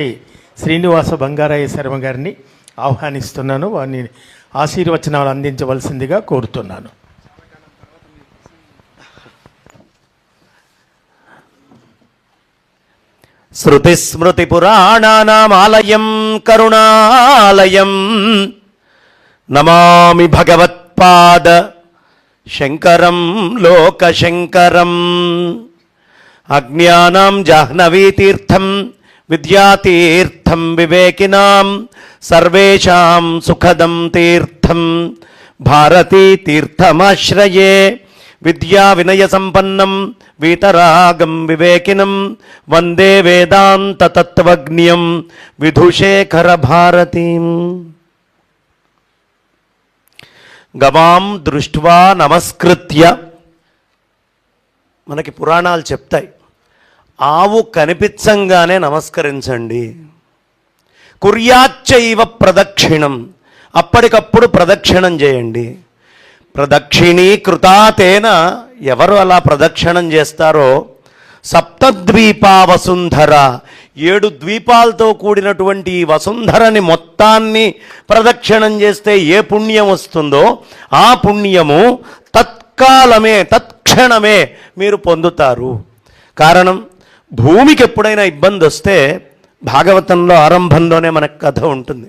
శ్రీనివాస బంగారాయ శర్మ గారిని ఆహ్వానిస్తున్నాను. వారిని ఆశీర్వచనాలు అందించవలసిందిగా కోరుతున్నాను. శృతిస్మృతిపురాణానామాలయం కరుణాలయం. నమామి భగవత్పాద శంకరం లోకశంకరం. అజ్ఞానం జాహ్నవీతీర్థం విద్యాతీర్థం వివేకినాం సర్వేషాం సుఖదం తీర్థం భారతీ తీర్థమాశ్రయే విద్యా వినయ సంపన్నం వీతరాగం వివేకినం వందే వేదాంత తత్వజ్ఞం విధుశేఖర భారతీం గవాం దృష్ట్వా నమస్కృత్య మనకి పురాణాలు చెప్తాయి. ఆవు కనిపించంగానే నమస్కరించండి. కుర్యాచ్చైవ ప్రదక్షిణం. అప్పటికప్పుడు ప్రదక్షిణం చేయండి. ప్రదక్షిణీకృతాతేన ఎవరు అలా ప్రదక్షిణం చేస్తారో? సప్తద్వీపా వసుంధర ఏడు ద్వీపాలతో కూడినటువంటి ఈ వసుంధరని మొత్తాన్ని ప్రదక్షిణం చేస్తే ఏ పుణ్యం వస్తుందో ఆ పుణ్యము తత్కాలమే తత్క్షణమే మీరు పొందుతారు. కారణం? భూమికి ఎప్పుడైనా ఇబ్బంది వస్తే భాగవతంలో ఆరంభంలోనే మనకు కథ ఉంటుంది.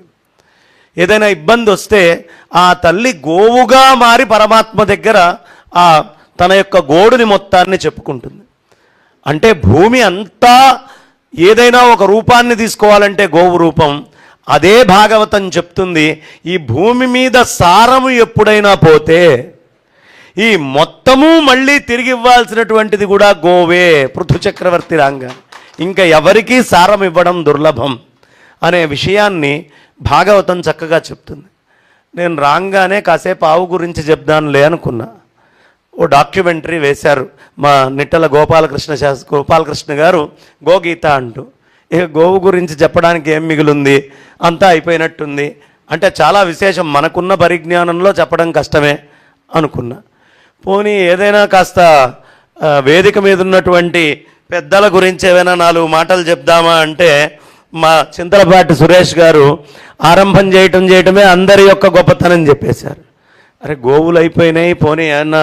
ఏదైనా ఇబ్బంది వస్తే ఆ తల్లి గోవుగా మారి పరమాత్మ దగ్గర ఆ తన యొక్క గోడుని మొత్తాన్ని చెప్పుకుంటుంది. అంటే భూమి అంతా ఏదైనా ఒక రూపాన్ని తీసుకోవాలంటే గోవు రూపం. అదే భాగవతం చెప్తుంది ఈ భూమి మీద సారము ఎప్పుడైనా పోతే ఈ మొత్తము మళ్ళీ తిరిగి ఇవ్వాల్సినటువంటిది కూడా గోవే పృథు చక్రవర్తి రాంగా. ఇంకా ఎవరికీ సారం ఇవ్వడం దుర్లభం అనే విషయాన్ని భాగవతం చక్కగా చెప్తుంది. నేను రాగానే కాసేపు ఆవు గురించి చెప్దానులే అనుకున్నా. ఓ డాక్యుమెంటరీ వేశారు మా నిట్టల గోపాలకృష్ణ శాస్త్రి గోపాలకృష్ణ గారు గోగీత అంటూ. ఇక గోవు గురించి చెప్పడానికి ఏం మిగిలింది? అంతా అయిపోయినట్టుంది. అంటే చాలా విశేషం మనకున్న పరిజ్ఞానంలో చెప్పడం కష్టమే అనుకున్నా. పోనీ ఏదైనా కాస్త వేదిక మీద ఉన్నటువంటి పెద్దల గురించి ఏమైనా నాలుగు మాటలు చెప్దామా అంటే మా చింతలపాటి సురేష్ గారు ఆరంభం చేయటం చేయటమే అందరి యొక్క గొప్పతనం చెప్పేశారు. అరే గోవులు అయిపోయినాయి పోనీ ఏమన్నా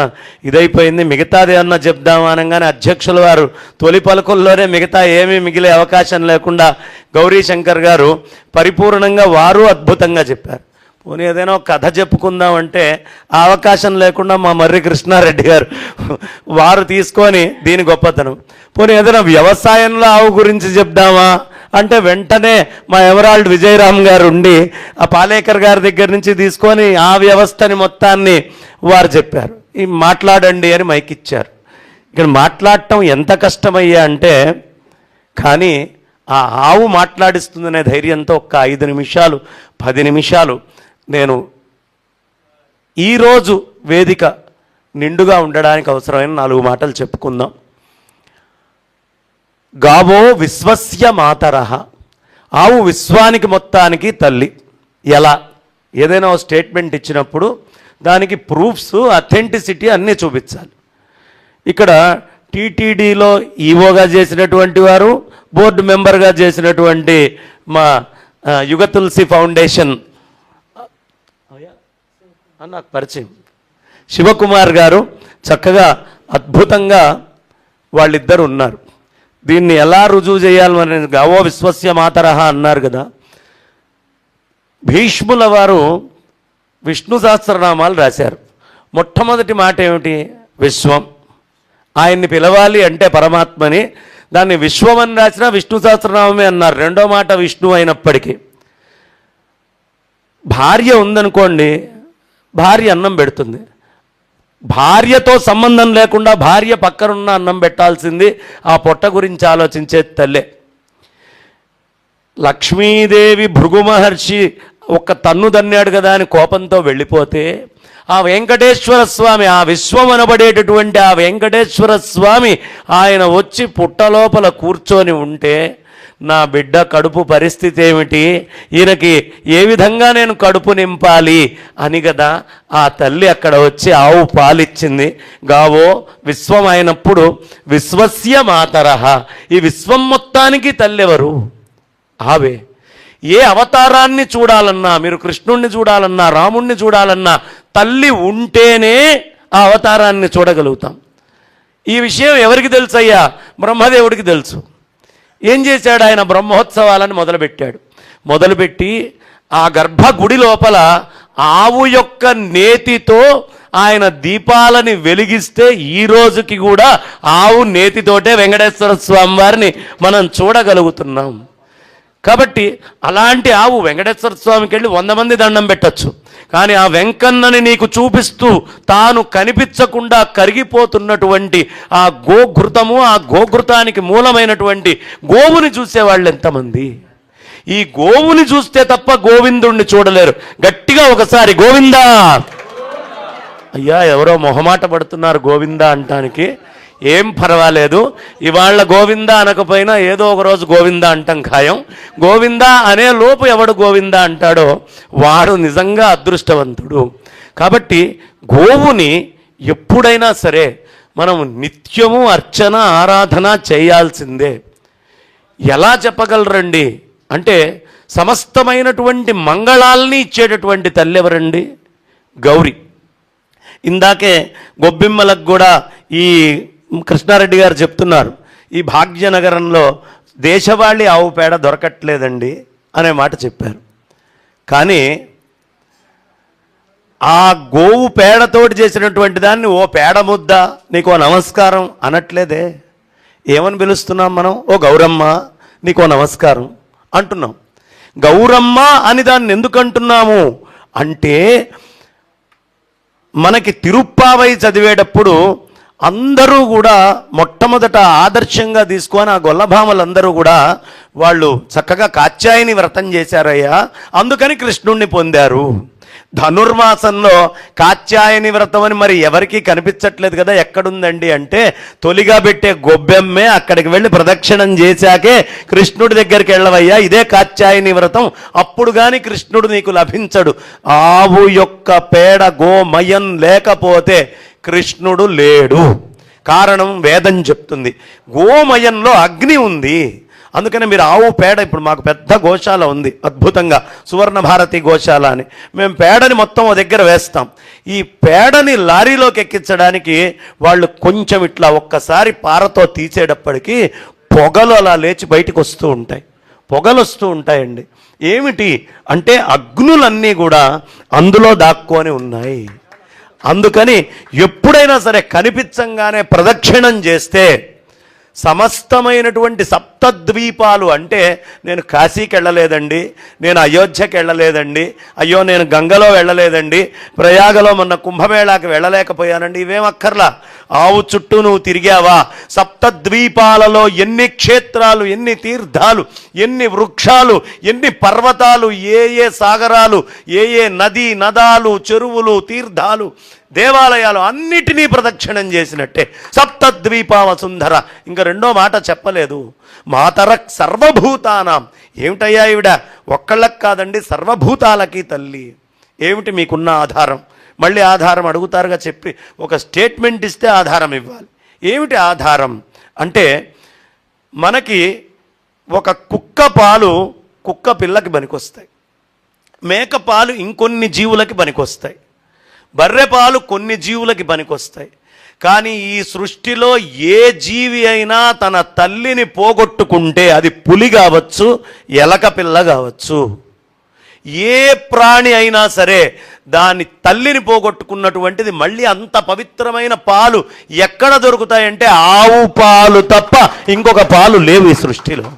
ఇదైపోయింది మిగతాది అన్న చెప్దామా అనగానే అధ్యక్షుల వారు తొలి పలుకుల్లోనే మిగతా ఏమీ మిగిలే అవకాశం లేకుండా గౌరీ శంకర్ గారు పరిపూర్ణంగా వారు అద్భుతంగా చెప్పారు. పోనీ ఏదైనా కథ చెప్పుకుందాం అంటే అవకాశం లేకుండా మా మర్రి కృష్ణారెడ్డి గారు వారు తీసుకొని దీని గొప్పతనం. పోనీ ఏదైనా వ్యవసాయంలో ఆవు గురించి చెప్దామా? అంటే వెంటనే మా ఎవరాల్డ్ విజయరామ్ గారు ఉండి ఆ పాలేకర్ గారి దగ్గర నుంచి తీసుకొని ఆ వ్యవస్థని మొత్తాన్ని వారు చెప్పారు. ఈ మాట్లాడండి అని మైక్ ఇచ్చారు. ఇక్కడ మాట్లాడటం ఎంత కష్టమయ్యా అంటే కానీ ఆ ఆవు మాట్లాడిస్తుందనే ధైర్యంతో ఒక్క ఐదు నిమిషాలు పది నిమిషాలు నేను ఈరోజు వేదిక నిండుగా ఉండడానికి అవసరమైన నాలుగు మాటలు చెప్పుకుందాం. గావో విశ్వస్య మాతరహ ఆవు విశ్వానికి మొత్తానికి తల్లి. ఎలా? ఏదైనా స్టేట్మెంట్ ఇచ్చినప్పుడు దానికి ప్రూఫ్స్ అథెంటిసిటీ అన్నీ చూపించాలి. ఇక్కడ టీటీడీలో ఈవోగా చేసినటువంటి వారు బోర్డు మెంబర్గా చేసినటువంటి మా ఆ, యుగ తులసి ఫౌండేషన్ అని నాకు పరిచయం. శివకుమార్ గారు చక్కగా అద్భుతంగా వాళ్ళిద్దరు ఉన్నారు. దీన్ని ఎలా రుజువు చేయాలి మరి గవో విశ్వస్య మాతరహ అన్నారు కదా. భీష్ముల వారు విష్ణు సహస్రనామాలు రాశారు. మొట్టమొదటి మాట ఏమిటి? విశ్వం. ఆయన్ని పిలవాలి అంటే పరమాత్మని. దాన్ని విశ్వం అని రాసినా విష్ణు సహస్రనామే అన్నారు. రెండో మాట విష్ణు అయినప్పటికీ. భార్య ఉందనుకోండి భార్య అన్నం పెడుతుంది. భార్యతో సంబంధం లేకుండా భార్య పక్కనున్న అన్నం పెట్టాల్సింది ఆ పొట్ట గురించి ఆలోచించే తల్లే. లక్ష్మీదేవి భృగు మహర్షి ఒక్క తన్ను దన్నాడు కదా అని కోపంతో వెళ్ళిపోతే ఆ వెంకటేశ్వర స్వామి ఆ విశ్వం అనబడేటటువంటి ఆ వెంకటేశ్వర స్వామి ఆయన వచ్చి పుట్టలోపల కూర్చొని ఉంటే నా బిడ్డ కడుపు పరిస్థితి ఏమిటి? ఈయనకి ఏ విధంగా నేను కడుపు నింపాలి? అని కదా ఆ తల్లి అక్కడ వచ్చి ఆవు పాలిచ్చింది. గావో విశ్వం అయినప్పుడు విశ్వస్య మాతరహ ఈ విశ్వం మొత్తానికి తల్లి ఎవరు ఆవే. ఏ అవతారాన్ని చూడాలన్నా మీరు కృష్ణుణ్ణి చూడాలన్నా రాముణ్ణి చూడాలన్నా తల్లి ఉంటేనే ఆ అవతారాన్ని చూడగలుగుతాం. ఈ విషయం ఎవరికి తెలుసు అయ్యా బ్రహ్మదేవుడికి తెలుసు. ఏం చేశాడు ఆయన బ్రహ్మోత్సవాలను మొదలుపెట్టాడు? మొదలుపెట్టి ఆ గర్భగుడి లోపల ఆవు యొక్క నేతితో ఆయన దీపాలని వెలిగిస్తే ఈ రోజుకి కూడా ఆవు నేతితోటే వెంకటేశ్వర స్వామి వారిని మనం చూడగలుగుతున్నాం. కాబట్టి అలాంటి ఆవు వెంకటేశ్వర స్వామికి వెళ్ళి వంద మంది దండం పెట్టచ్చు. కానీ ఆ వెంకన్నని నీకు చూపిస్తూ తాను కనిపించకుండా కరిగిపోతున్నటువంటి ఆ గోఘృతము ఆ గోఘృతానికి మూలమైనటువంటి గోవుని చూసేవాళ్ళు ఎంతమంది? ఈ గోవుని చూస్తే తప్ప గోవిందుణ్ణి చూడలేరు. గట్టిగా ఒకసారి గోవిందా! అయ్యా ఎవరో మొహమాట పడుతున్నారు గోవిందా అంటానికి. ఏం పర్వాలేదు. ఇవాళ గోవింద అనకపోయినా ఏదో ఒక రోజు గోవింద అంటాం ఖాయం. గోవింద అనే లోపు ఎవడు గోవింద అంటాడో వాడు నిజంగా అదృష్టవంతుడు. కాబట్టి గోవుని ఎప్పుడైనా సరే మనం నిత్యము అర్చన ఆరాధన చేయాల్సిందే. ఎలా చెప్పగలరండి? అంటే సమస్తమైనటువంటి మంగళాల్ని ఇచ్చేటటువంటి తల్లి ఎవరండి? గౌరి. ఇందాకే గొబ్బిమ్మలకు కూడా ఈ కృష్ణారెడ్డి గారు చెప్తున్నారు ఈ భాగ్యనగరంలో దేశవాళీ ఆవు పేడ దొరకట్లేదండి అనే మాట చెప్పారు. కానీ ఆ గోవు పేడతోటి చేసినటువంటి దాన్ని ఓ పేడ ముద్ద నీకో నమస్కారం అనట్లేదే. ఏమని పిలుస్తున్నాం మనం? ఓ గౌరమ్మ నీకో నమస్కారం అంటున్నాం. గౌరమ్మ అని దాన్ని ఎందుకు అంటున్నాము అంటే మనకి తిరుప్పావై చదివేటప్పుడు అందరూ కూడా మొట్టమొదట ఆదర్శంగా తీసుకొని ఆ గొల్లభామలందరూ కూడా వాళ్ళు చక్కగా కాత్యాయని వ్రతం చేశారయ్యా. అందుకని కృష్ణుణ్ణి పొందారు. ధనుర్మాసంలో కాత్యాయని వ్రతం అని మరి ఎవరికీ కనిపించట్లేదు కదా ఎక్కడుందండి అంటే తొలిగా పెట్టే గొబ్బెమ్మే అక్కడికి వెళ్ళి ప్రదక్షిణం చేశాకే కృష్ణుడి దగ్గరికి వెళ్ళవయ్యా. ఇదే కాత్యాయని వ్రతం. అప్పుడు కానీ కృష్ణుడు నీకు లభించడు. ఆవు యొక్క పేడ గోమయం లేకపోతే కృష్ణుడు లేడు. కారణం వేదం చెప్తుంది. గోమయంలో అగ్ని ఉంది. అందుకని మీరు ఆవు పేడ ఇప్పుడు మాకు పెద్ద గోశాల ఉంది అద్భుతంగా. సువర్ణ భారతి గోశాల అని. మేము పేడని మొత్తం ఓ దగ్గర వేస్తాం. ఈ పేడని లారీలోకి ఎక్కించడానికి వాళ్ళు కొంచెం ఇట్లా ఒక్కసారి పారతో తీసేటప్పటికీ పొగలు అలా లేచి బయటకు వస్తూ ఉంటాయి. పొగలు వస్తూ ఉంటాయండి. ఏమిటి? అంటే అగ్నులన్నీ కూడా అందులో దాక్కొని ఉన్నాయి. అందుకని ఎప్పుడైనా సరే కనిపించంగానే ప్రదక్షిణం చేస్తే సమస్తమైనటువంటి సప్తద్వీపాలు అంటే నేను కాశీకి వెళ్ళలేదండి నేను అయోధ్యకి వెళ్ళలేదండి అయ్యో నేను గంగలో వెళ్ళలేదండి ప్రయాగలో మొన్న కుంభమేళాకి వెళ్ళలేకపోయానండి ఇవేం అక్కర్లా. ఆవు చుట్టూ నువ్వు తిరిగావా? సప్తద్వీపాలలో ఎన్ని క్షేత్రాలు ఎన్ని తీర్థాలు ఎన్ని వృక్షాలు ఎన్ని పర్వతాలు ఏ ఏ సాగరాలు ఏ ఏ నది నదాలు చెరువులు తీర్థాలు దేవాలయాలు అన్నిటినీ ప్రదక్షిణం చేసినట్టే. సప్తద్వీపావ సుందర. ఇంకా రెండో మాట చెప్పలేదు. మాతర సర్వభూతానాం. ఏమిటయ్యా ఈవిడ? ఒక్కళ్ళకి కాదండి సర్వభూతాలకి తల్లి. ఏమిటి మీకున్న ఆధారం? మళ్ళీ ఆధారం అడుగుతారుగా చెప్పి ఒక స్టేట్మెంట్ ఇస్తే ఆధారం ఇవ్వాలి. ఏమిటి ఆధారం? అంటే మనకి ఒక కుక్క పాలు కుక్క పిల్లకి పనికొస్తాయి. మేక పాలు ఇంకొన్ని జీవులకి పనికొస్తాయి. బర్రె పాలు కొన్ని జీవులకి పనికొస్తాయి. కానీ ఈ సృష్టిలో ఏ జీవి అయినా తన తల్లిని పోగొట్టుకుంటే అది పులి కావచ్చు ఎలక పిల్ల కావచ్చు. ఏ ప్రాణి అయినా సరే దాని తల్లిని పోగొట్టుకున్నటువంటిది మళ్ళీ అంత పవిత్రమైన పాలు ఎక్కడ దొరుకుతాయంటే ఆవు పాలు తప్ప ఇంకొక పాలు లేవు ఈ సృష్టిలో.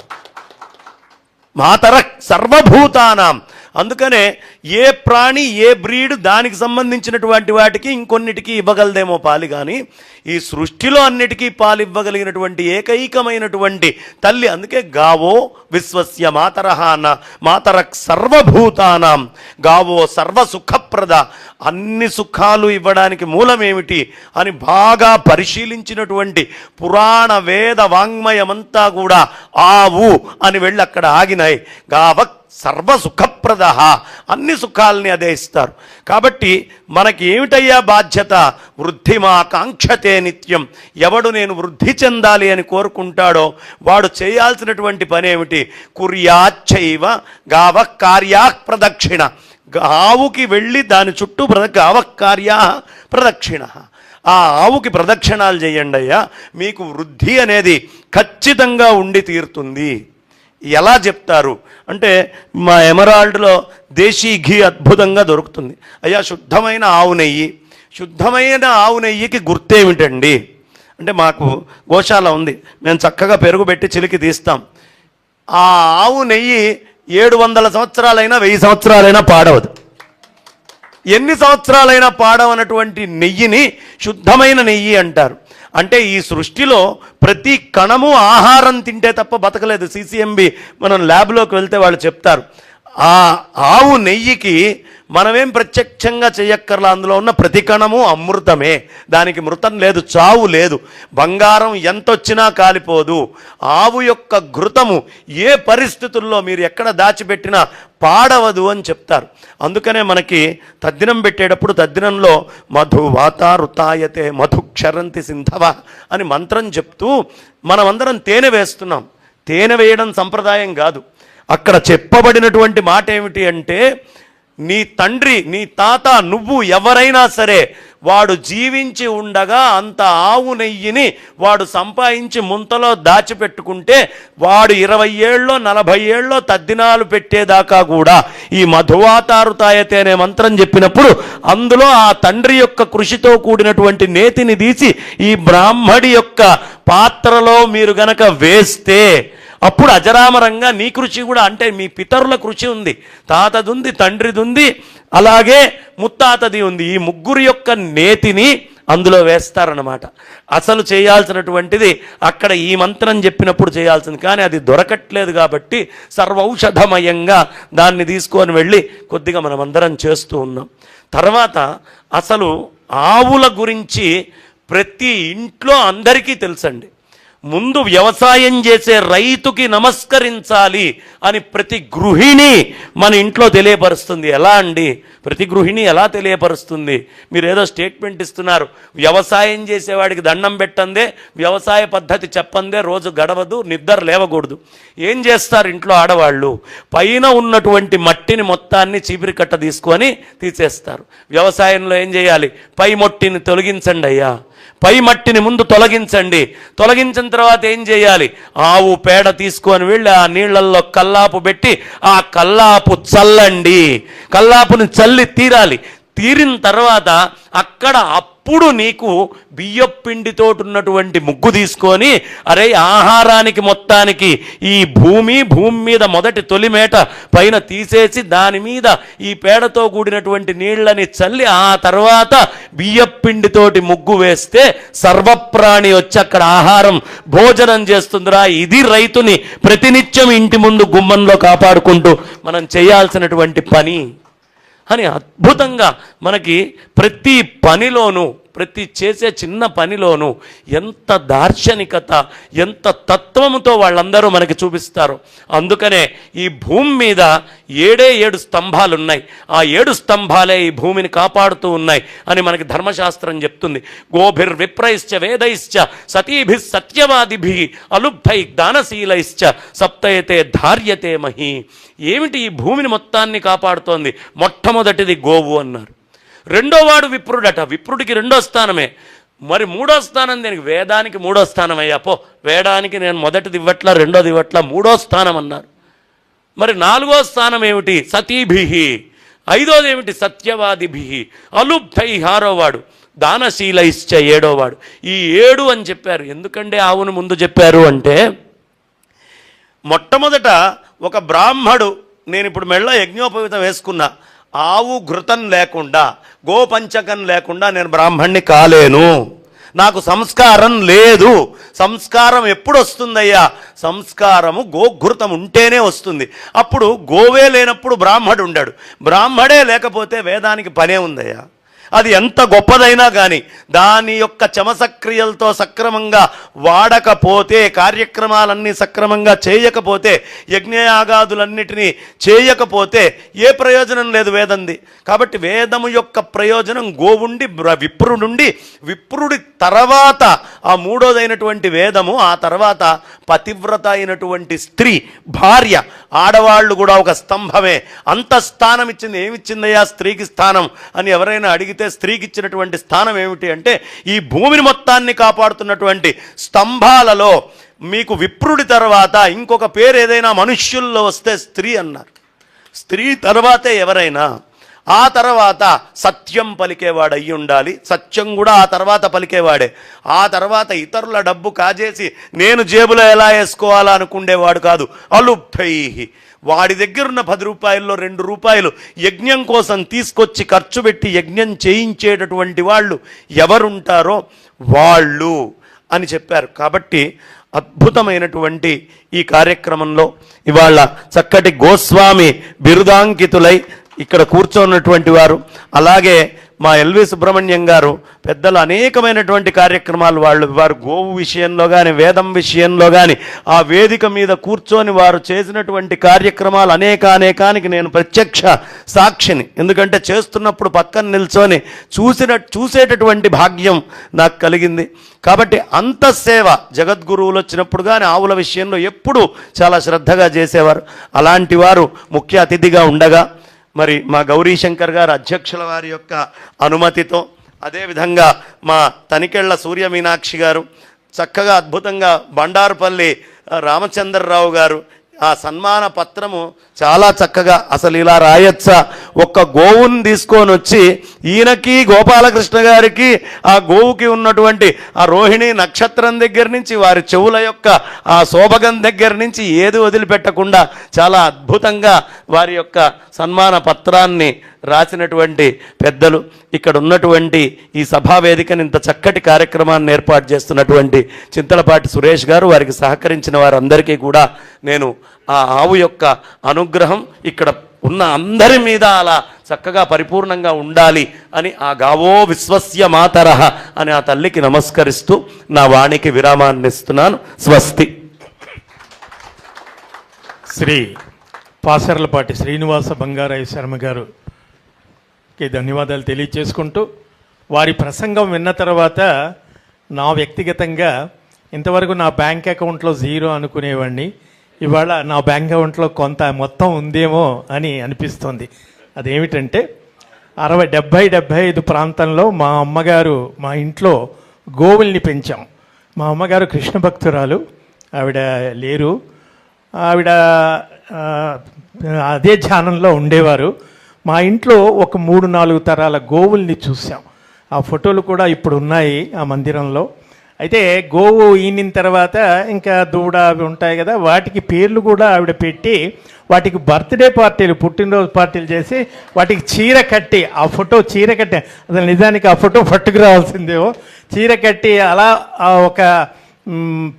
మాతర సర్వభూతానాం. అందుకనే ఏ ప్రాణి ఏ బ్రీడ్ దానికి సంబంధించినటువంటి వాటికి ఇంకొన్నిటికి ఇవ్వగలదేమో పాలు కానీ ఈ సృష్టిలో అన్నిటికీ పాలు ఇవ్వగలిగినటువంటి ఏకైకమైనటువంటి తల్లి అందుకే గావో విశ్వస్య మాతరహాన మాతర సర్వభూతానం గావో సర్వసుఖప్రద అన్ని సుఖాలు ఇవ్వడానికి మూలమేమిటి అని బాగా పరిశీలించినటువంటి పురాణ వేద వాంగ్మయమంతా కూడా ఆవు అని వెళ్ళి అక్కడ ఆగినాయి. గావ సర్వసుఖప్రద అన్ని సుఖాలని అదే ఇస్తారు. కాబట్టి మనకి ఏమిటయ్యా బాధ్యత? వృద్ధి మాకాంక్షతే నిత్యం. ఎవడు నేను వృద్ధి చెందాలి అని కోరుకుంటాడో వాడు చేయాల్సినటువంటి పనేమిటి? కుర్యాచ్చైవ గావ కార్యా ప్రదక్షిణ. ఆవుకి వెళ్ళి దాని చుట్టూ ప్రద గావకార్యా ప్రదక్షిణ. ఆ ఆవుకి ప్రదక్షిణాలు చేయండి అయ్యా. మీకు వృద్ధి అనేది ఖచ్చితంగా ఉండి తీరుతుంది. ఎలా చెప్తారు? అంటే మా ఎమరాల్డ్లో దేశీ ఘీ అద్భుతంగా దొరుకుతుంది. అయ్యా శుద్ధమైన ఆవు నెయ్యి. శుద్ధమైన ఆవు నెయ్యికి గుర్తేమిటండి? అంటే మాకు గోశాల ఉంది. మేము చక్కగా పెరుగు పెట్టి చిలికి తీస్తాం. ఆ ఆవు నెయ్యి ఏడు వందల సంవత్సరాలైనా వెయ్యి సంవత్సరాలైనా పాడవదు. ఎన్ని సంవత్సరాలైనా పాడవనటువంటి నెయ్యిని శుద్ధమైన నెయ్యి అంటారు. అంటే ఈ సృష్టిలో ప్రతి కణము ఆహారం తింటే తప్ప బతకలేదు. సిసిఎంబి మనం ల్యాబ్లోకి వెళ్తే వాళ్ళు చెప్తారు. ఆ ఆవు నెయ్యికి మనమేం ప్రత్యక్షంగా చేయక్కర్లా అందులో ఉన్న ప్రతి కణము అమృతమే. దానికి మృతం లేదు చావు లేదు. బంగారం ఎంత వచ్చినా కాలిపోదు. ఆవు యొక్క ఘృతము ఏ పరిస్థితుల్లో మీరు ఎక్కడ దాచిపెట్టినా పాడవదు అని చెప్తారు. అందుకనే మనకి తద్దినం పెట్టేటప్పుడు తద్దినంలో మధు వాతారుతాయతే మధు క్షరంతి సింధవ అని మంత్రం చెప్తూ మనమందరం తేనె వేస్తున్నాం. తేనె వేయడం సంప్రదాయం కాదు. అక్కడ చెప్పబడినటువంటి మాట ఏమిటి అంటే నీ తండ్రి నీ తాత నువ్వు ఎవరైనా సరే వాడు జీవించి ఉండగా అంత ఆవు నెయ్యిని వాడు సంపాదించి ముంతలో దాచిపెట్టుకుంటే వాడు ఇరవై ఏళ్ళలో నలభై ఏళ్ళలో తద్దినాలు పెట్టేదాకా కూడా ఈ మధువాతారుతాయతే అనే మంత్రం చెప్పినప్పుడు అందులో ఆ తండ్రి యొక్క కృషితో కూడినటువంటి నేతిని తీసి ఈ బ్రాహ్మడి యొక్క పాత్రలో మీరు గనక వేస్తే అప్పుడు అజరామరంగా నీ కృషి కూడా అంటే మీ పితరుల కృషి ఉంది. తాతది ఉంది తండ్రిది ఉంది అలాగే ముత్తాతది ఉంది. ఈ ముగ్గురు యొక్క నేతిని అందులో వేస్తారన్నమాట. అసలు చేయాల్సినటువంటిది అక్కడ ఈ మంత్రం చెప్పినప్పుడు చేయాల్సింది. కానీ అది దొరకట్లేదు కాబట్టి సర్వౌషధమయంగా దాన్ని తీసుకొని వెళ్ళి కొద్దిగా మనం అందరం చేస్తూ ఉన్నాం. తర్వాత అసలు ఆవుల గురించి ప్రతి ఇంట్లో అందరికీ తెలుసండి. ముందు వ్యవసాయం చేసే రైతుకి నమస్కరించాలి అని ప్రతి గృహిణి మన ఇంట్లో తెలియపరుస్తుంది. ఎలా అండి? ప్రతి గృహిణి ఎలా తెలియపరుస్తుంది? మీరు ఏదో స్టేట్మెంట్ ఇస్తున్నారు. వ్యవసాయం చేసేవాడికి దండం పెట్టందే వ్యవసాయ పద్ధతి చెప్పందే రోజు గడవదు నిద్ర లేవకూడదు. ఏం చేస్తారు ఇంట్లో ఆడవాళ్ళు? పైన ఉన్నటువంటి మట్టిని మొత్తాన్ని చీపిరి కట్ట తీసుకొని తీసేస్తారు. వ్యవసాయంలో ఏం చేయాలి? పై మొట్టిని తొలగించండి అయ్యా. పై మట్టిని ముందు తొలగించండి. తొలగించిన తర్వాత ఏం చేయాలి? ఆవు పేడ తీసుకొని వెళ్ళి ఆ నీళ్ళల్లో కల్లాపు పెట్టి ఆ కల్లాపు చల్లండి. కల్లాపుని చల్లి తీరాలి. తీరిన తర్వాత అక్కడ అప్పుడు నీకు బియ్యపిండితో ఉన్నటువంటి ముగ్గు తీసుకొని అరే ఆహారానికి మొత్తానికి ఈ భూమి భూమి మీద మొదటి తొలిమేట పైన తీసేసి దాని మీద ఈ పేడతో కూడినటువంటి నీళ్ళని చల్లి ఆ తర్వాత బియ్యపిండితోటి ముగ్గు వేస్తే సర్వప్రాణి వచ్చి అక్కడ ఆహారం భోజనం చేస్తుందిరా. ఇది రైతుని ప్రతినిత్యం ఇంటి ముందు గుమ్మంలో కాపాడుకుంటూ మనం చేయాల్సినటువంటి పని. అని అద్భుతంగా మనకి ప్రతి పనిలోనూ ప్రతి చేసే చిన్న పనిలోనూ ఎంత దార్శనికత ఎంత తత్వముతో వాళ్ళందరూ మనకి చూపిస్తారు. అందుకనే ఈ భూమి మీద ఏడే ఏడు స్తంభాలు ఉన్నాయి ఆ ఏడు స్తంభాలే ఈ భూమిని కాపాడుతూ ఉన్నాయి అని మనకి ధర్మశాస్త్రం చెప్తుంది. గోభిర్ విప్రైశ్చ వేదైశ్చ సతీభి సత్యవాదిభి అలుబ్ధై దానశీలైశ్చ సప్తయతే ధార్యతే మహి. ఏమిటి ఈ భూమిని మొత్తాన్ని కాపాడుతోంది? మొట్టమొదటిది గోవు అన్నారు. రెండోవాడు విప్రుడట. విప్రుడికి రెండో స్థానమే. మరి మూడో స్థానం దీనికి? వేదానికి మూడో స్థానం అయ్యా పో. వేదానికి నేను మొదటిది ఇవ్వట్లా రెండోది ఇవ్వట్లా మూడో స్థానం అన్నారు. మరి నాలుగో స్థానం ఏమిటి? సతీభిహి. ఐదోది ఏమిటి? సత్యవాదిభి అలుబ్ధై ఆరోవాడు దానశీలైశ్చ ఏడోవాడు ఈ ఏడు అని చెప్పారు. ఎందుకంటే ఆవును ముందు చెప్పారు అంటే మొట్టమొదట ఒక బ్రాహ్మడు నేను ఇప్పుడు మెళ్ళ యజ్ఞోపవితం వేసుకున్నా ఆవు ఘృతం లేకుండా గోపంచకం లేకుండా నేను బ్రాహ్మణ్ణి కాలేను. నాకు సంస్కారం లేదు. సంస్కారం ఎప్పుడు వస్తుందయ్యా సంస్కారము గోఘృతం ఉంటేనే వస్తుంది. అప్పుడు గోవే లేనప్పుడు బ్రాహ్మడు ఉండాడు. బ్రాహ్మడే లేకపోతే వేదానికి పనే ఉందయ్యా. అది ఎంత గొప్పదైనా కానీ దాని యొక్క చమసక్రియలతో సక్రమంగా వాడకపోతే కార్యక్రమాలన్నీ సక్రమంగా చేయకపోతే యజ్ఞయాగాదులన్నిటినీ చేయకపోతే ఏ ప్రయోజనం లేదు వేదంది. కాబట్టి వేదము యొక్క ప్రయోజనం గోవుండి బ్ర- విప్రుడి తర్వాత ఆ మూడోదైనటువంటి వేదము ఆ తర్వాత పతివ్రత అయినటువంటి స్త్రీ భార్య ఆడవాళ్ళు కూడా ఒక స్తంభమే. అంత స్థానం ఇచ్చింది ఏమిచ్చిందయ్యా స్త్రీకి స్థానం అని ఎవరైనా అడిగితే స్త్రీకి ఇచ్చినటువంటి స్థానం ఏమిటి అంటే ఈ భూమిని మొత్తాన్ని కాపాడుతున్నటువంటి స్తంభాలలో మీకు విప్రుడి తర్వాత ఇంకొక పేరు ఏదైనా మనుష్యుల్లో వస్తే స్త్రీ అన్నారు. స్త్రీ తర్వాతే ఎవరైనా ఆ తర్వాత సత్యం పలికేవాడు అయ్యి ఉండాలి సత్యం కూడా ఆ తర్వాత పలికేవాడే. ఆ తర్వాత ఇతరుల డబ్బు కాజేసి నేను జేబులో ఎలా వేసుకోవాలా అనుకునేవాడు కాదు. అలుప్తై వాడి దగ్గరున్న పది రూపాయల్లో రెండు రూపాయలు యజ్ఞం కోసం తీసుకొచ్చి ఖర్చు పెట్టి యజ్ఞం చేయించేటటువంటి వాళ్ళు ఎవరుంటారో వాళ్ళు అని చెప్పారు. కాబట్టి అద్భుతమైనటువంటి ఈ కార్యక్రమంలో ఇవాళ చక్కటి గోస్వామి బిరుదాంకితులై ఇక్కడ కూర్చోన్నటువంటి వారు అలాగే మా ఎల్వి సుబ్రహ్మణ్యం గారు పెద్దలు అనేకమైనటువంటి కార్యక్రమాలు వాళ్ళు వారు గోవు విషయంలో కానీ వేదం విషయంలో కానీ ఆ వేదిక మీద కూర్చొని వారు చేసినటువంటి కార్యక్రమాలు అనేక అనేకానికి నేను ప్రత్యక్ష సాక్షిని. ఎందుకంటే చేస్తున్నప్పుడు పక్కన నిల్చొని చూసిన చూసేటటువంటి భాగ్యం నాకు కలిగింది. కాబట్టి అంత సేవ జగద్గురువులు వచ్చినప్పుడు కానీ ఆవుల విషయంలో ఎప్పుడూ చాలా శ్రద్ధగా చేసేవారు. అలాంటి వారు ముఖ్య అతిథిగా ఉండగా మరి మా గౌరీ శంకర్ గారు అధ్యక్షుల వారి యొక్క అనుమతితో అదేవిధంగా మా తనికెళ్ళ సూర్య మీనాక్షి గారు చక్కగా అద్భుతంగా బండారుపల్లి రామచంద్రరావు గారు ఆ సన్మాన పత్రము చాలా చక్కగా అసలు ఇలా రాయొచ్చా? ఒక్క గోవుని తీసుకొని వచ్చి ఈయనకి గోపాలకృష్ణ గారికి ఆ గోవుకి ఉన్నటువంటి ఆ రోహిణి నక్షత్రం దగ్గర నుంచి వారి చెవుల యొక్క ఆ శోభగం దగ్గర నుంచి ఏది వదిలిపెట్టకుండా చాలా అద్భుతంగా వారి యొక్క సన్మాన పత్రాన్ని రాసినటువంటి పెద్దలు ఇక్కడ ఉన్నటువంటి ఈ సభావేదికని ఇంత చక్కటి కార్యక్రమాన్ని ఏర్పాటు చేస్తున్నటువంటి చింతలపాటి సురేష్ గారు వారికి సహకరించిన వారందరికీ కూడా నేను ఆ ఆవు యొక్క అనుగ్రహం ఇక్కడ ఉన్న అందరి మీద అలా చక్కగా పరిపూర్ణంగా ఉండాలి అని ఆ గావో విశ్వస్య మాతర అని ఆ తల్లికి నమస్కరిస్తూ నా వాణికి విరామాన్ని ఇస్తున్నాను స్వస్తి. శ్రీ పాసర్లపాటి శ్రీనివాస బంగారాయ శర్మ గారుకి ధన్యవాదాలు తెలియచేసుకుంటూ వారి ప్రసంగం విన్న తర్వాత నా వ్యక్తిగతంగా ఇంతవరకు నా బ్యాంక్ అకౌంట్లో జీరో అనుకునేవాడిని ఇవాళ నా బ్యాంక్ అకౌంట్లో కొంత మొత్తం ఉందేమో అని అనిపిస్తుంది. అదేమిటంటే అరవై డెబ్భై డెబ్భై ఐదు ప్రాంతంలో మా అమ్మగారు మా ఇంట్లో గోవుల్ని పెంచాం. మా అమ్మగారు కృష్ణ భక్తురాలు ఆవిడ లేరు. ఆవిడ అదే ధ్యానంలో ఉండేవారు. మా ఇంట్లో ఒక మూడు నాలుగు తరాల గోవుల్ని చూసాం ఆ ఫోటోలు కూడా ఇప్పుడు ఉన్నాయి ఆ మందిరంలో. అయితే గోవు ఈనిన తర్వాత ఇంకా దూడ అవి ఉంటాయి కదా వాటికి పేర్లు కూడా ఆవిడ పెట్టి వాటికి బర్త్డే పార్టీలు పుట్టినరోజు పార్టీలు చేసి వాటికి చీర కట్టి ఆ ఫోటో చీర కట్టి అసలు నిజానికి ఆ ఫోటో పట్టుకురావాల్సిందేమో. చీర కట్టి అలా ఆ ఒక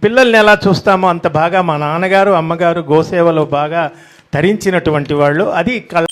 పిల్లల్ని ఎలా చూస్తామో అంత బాగా మా నాన్నగారు అమ్మగారు గోసేవలో బాగా తరించినటువంటి వాళ్ళు. అది కళ